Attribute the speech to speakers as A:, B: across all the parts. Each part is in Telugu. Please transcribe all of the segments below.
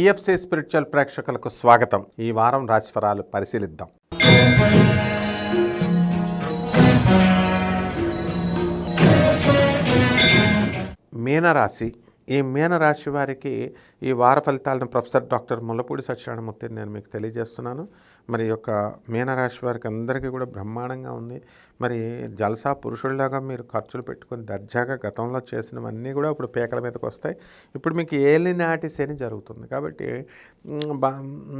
A: పిఎఫ్సి స్పిరిచువల్ ప్రేక్షకులకు స్వాగతం. ఈ వారం రాశిఫలాలు పరిశీలిద్దాం. మీనరాశి ఈ మీనరాశి వారికి ఈ వార ఫలితాలను ప్రొఫెసర్ డాక్టర్ ముల్లపూడి సత్యనారాయణమూర్తి నేను మీకు తెలియజేస్తున్నాను. మరి యొక్క మీనరాశి వారికి అందరికీ కూడా బ్రహ్మాండంగా ఉంది. మరి జలసా పురుషుల్లాగా మీరు ఖర్చులు పెట్టుకొని దర్జాగా గతంలో చేసినవన్నీ కూడా ఇప్పుడు పేకల మీదకి వస్తాయి. ఇప్పుడు మీకు ఏలినాటి శని జరుగుతుంది కాబట్టి బా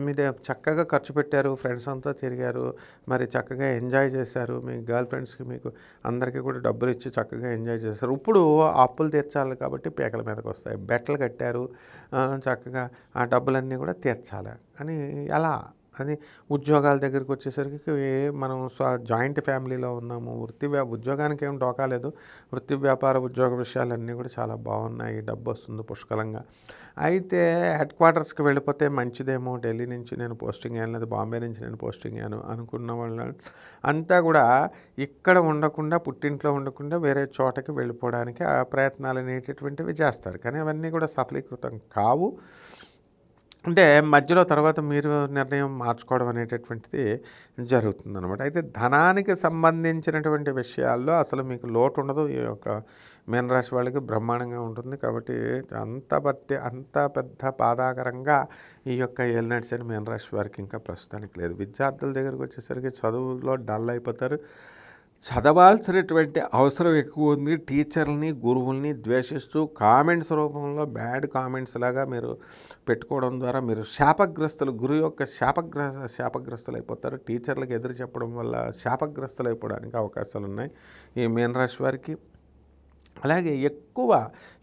A: మీద చక్కగా ఖర్చు పెట్టారు ఫ్రెండ్స్ అంతా తిరిగారు మరి చక్కగా ఎంజాయ్ చేశారు మీ గర్ల్ ఫ్రెండ్స్కి మీకు అందరికీ కూడా డబ్బులు ఇచ్చి చక్కగా ఎంజాయ్ చేశారు. ఇప్పుడు అప్పులు తీర్చాలి కాబట్టి పేకల మీదకి వస్తాయి. బెట్టలు కట్టారు. చక్కగా ఆ డబ్బులన్నీ కూడా తీర్చాలి అని ఎలా అది ఉద్యోగాల దగ్గరికి వచ్చేసరికి మనం స్వ- జాయింట్ ఫ్యామిలీలో ఉన్నాము వృత్తి వ్యా ఉద్యోగానికి ఏం డోకాలేదు వృత్తి వ్యాపార ఉద్యోగ విషయాలన్నీ కూడా చాలా బాగున్నాయి. డబ్బు వస్తుంది పుష్కలంగా. అయితే హెడ్ క్వార్టర్స్కి వెళ్ళిపోతే మంచిదేమో. ఢిల్లీ నుంచి నేను పోస్టింగ్ అయ్యాను లేదా బాంబే నుంచి నేను పోస్టింగ్ అయ్యాను అనుకున్న వాళ్ళు అంతా కూడా ఇక్కడ ఉండకుండా పుట్టింట్లో ఉండకుండా వేరే చోటకి వెళ్ళిపోవడానికి ఆ ప్రయత్నాలు అనేటటువంటివి చేస్తారు. కానీ అవన్నీ కూడా సఫలీకృతం కావు. అంటే మధ్యలో తర్వాత మీరు నిర్ణయం మార్చుకోవడం అనేటటువంటిది జరుగుతుంది అనమాట అయితే ధనానికి సంబంధించినటువంటి విషయాల్లో అసలు మీకు లోటు ఉండదు ఈ యొక్క మీనరాశి వాళ్ళకి బ్రహ్మాండంగా ఉంటుంది. కాబట్టి అంత బట్టి అంత పెద్ద బాధాకరంగా ఈ యొక్క ఏలినాటి అని మీనరాశి వారికి ఇంకా ప్రస్తుతానికి లేదు. విద్యార్థుల దగ్గరకు వచ్చేసరికి చదువులో డల్ అయిపోతారు. చదవాల్సినటువంటి అవసరం ఎక్కువ ఉంది. టీచర్లని గురువుల్ని ద్వేషిస్తూ కామెంట్స్ రూపంలో బ్యాడ్ కామెంట్స్ లాగా మీరు పెట్టుకోవడం ద్వారా మీరు శాపగ్రస్తులు గురు యొక్క శాపగ్ర శాపగ్రస్తులు అయిపోతారు టీచర్లకు ఎదురు చెప్పడం వల్ల శాపగ్రస్తులు అయిపోవడానికి అవకాశాలు ఉన్నాయి ఈ మీనరాశి వారికి అలాగే ఎక్కువ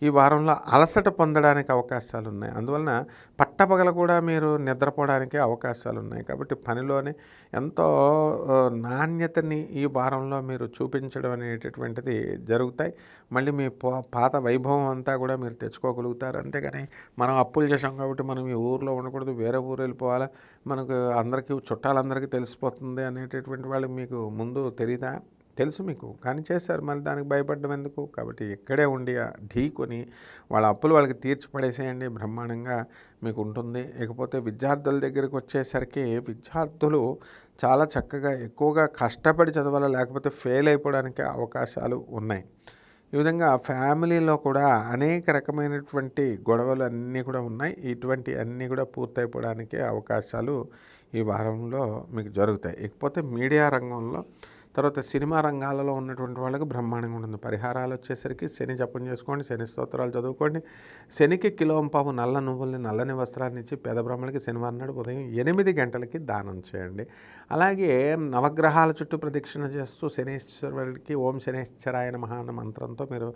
A: ఈ వారంలో అలసట పొందడానికి అవకాశాలు ఉన్నాయి అందువలన పట్టపగల కూడా మీరు నిద్రపోవడానికి అవకాశాలు ఉన్నాయి కాబట్టి పనిలోనే ఎంతో నాణ్యతని ఈ వారంలో మీరు చూపించడం అనేటటువంటిది జరుగుతాయి. మళ్ళీ మీ పాత వైభవం అంతా కూడా మీరు తెచ్చుకోగలుగుతారు. అంతేగాని మనం అప్పులు చేసాం కాబట్టి మనం ఈ ఊర్లో ఉండకూడదు వేరే ఊరు వెళ్ళిపోవాలా మనకు అందరికీ చుట్టాలందరికీ తెలిసిపోతుంది అనేటటువంటి వాళ్ళు మీకు ముందు తెలియదా తెలుసు మీకు. కానీ చేశారు. మళ్ళీ దానికి భయపడడం ఎందుకు? కాబట్టి ఇక్కడే ఉండి ఆ ఢీకొని వాళ్ళ అప్పులు వాళ్ళకి తీర్చి పడేసేయండి బ్రహ్మాండంగా మీకు ఉంటుంది. ఇకపోతే విద్యార్థుల దగ్గరికి వచ్చేసరికి విద్యార్థులు చాలా చక్కగా ఎక్కువగా కష్టపడి చదవాలి లేకపోతే ఫెయిల్ అయిపోవడానికి అవకాశాలు ఉన్నాయి. ఈ విధంగా ఫ్యామిలీలో కూడా అనేక రకమైనటువంటి గొడవలు అన్నీ కూడా ఉన్నాయి. ఇటువంటి అన్నీ కూడా పూర్తయిపోవడానికి అవకాశాలు ఈ వారంలో మీకు జరుగుతాయి. ఇకపోతే మీడియా రంగంలో తర్వాత సినిమా రంగాలలో ఉన్నటువంటి వాళ్ళకి బ్రహ్మాండంగా ఉంటుంది. పరిహారాలు వచ్చేసరికి శని జపం చేసుకోండి శని స్తోత్రాలు చదువుకోండి. శనికి కిలోంపావు నల్ల నువ్వుల్ని నల్లని వస్త్రాన్ని ఇచ్చి పేద బ్రహ్మలకి శనివారం నాడు ఉదయం ఎనిమిది గంటలకి దానం చేయండి. అలాగే నవగ్రహాల చుట్టూ ప్రదక్షిణ చేస్తూ శనేశ్వరుడికి ఓం శనేశ్వరాయ మహాన అన్న మంత్రంతో మీరు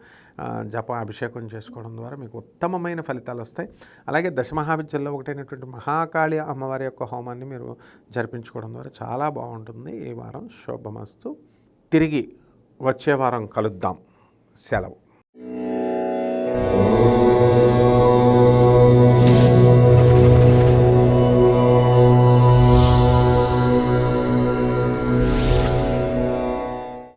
A: జప అభిషేకం చేసుకోవడం ద్వారా మీకు ఉత్తమమైన ఫలితాలు వస్తాయి. అలాగే దశమహావిద్యల్లో ఒకటైనటువంటి మహాకాళి అమ్మవారి యొక్క హోమాన్ని మీరు జరిపించుకోవడం ద్వారా చాలా బాగుంటుంది. ఈ వారం శుభమస్తు. తిరిగి వచ్చే వారం కలుద్దాం. సెలవు.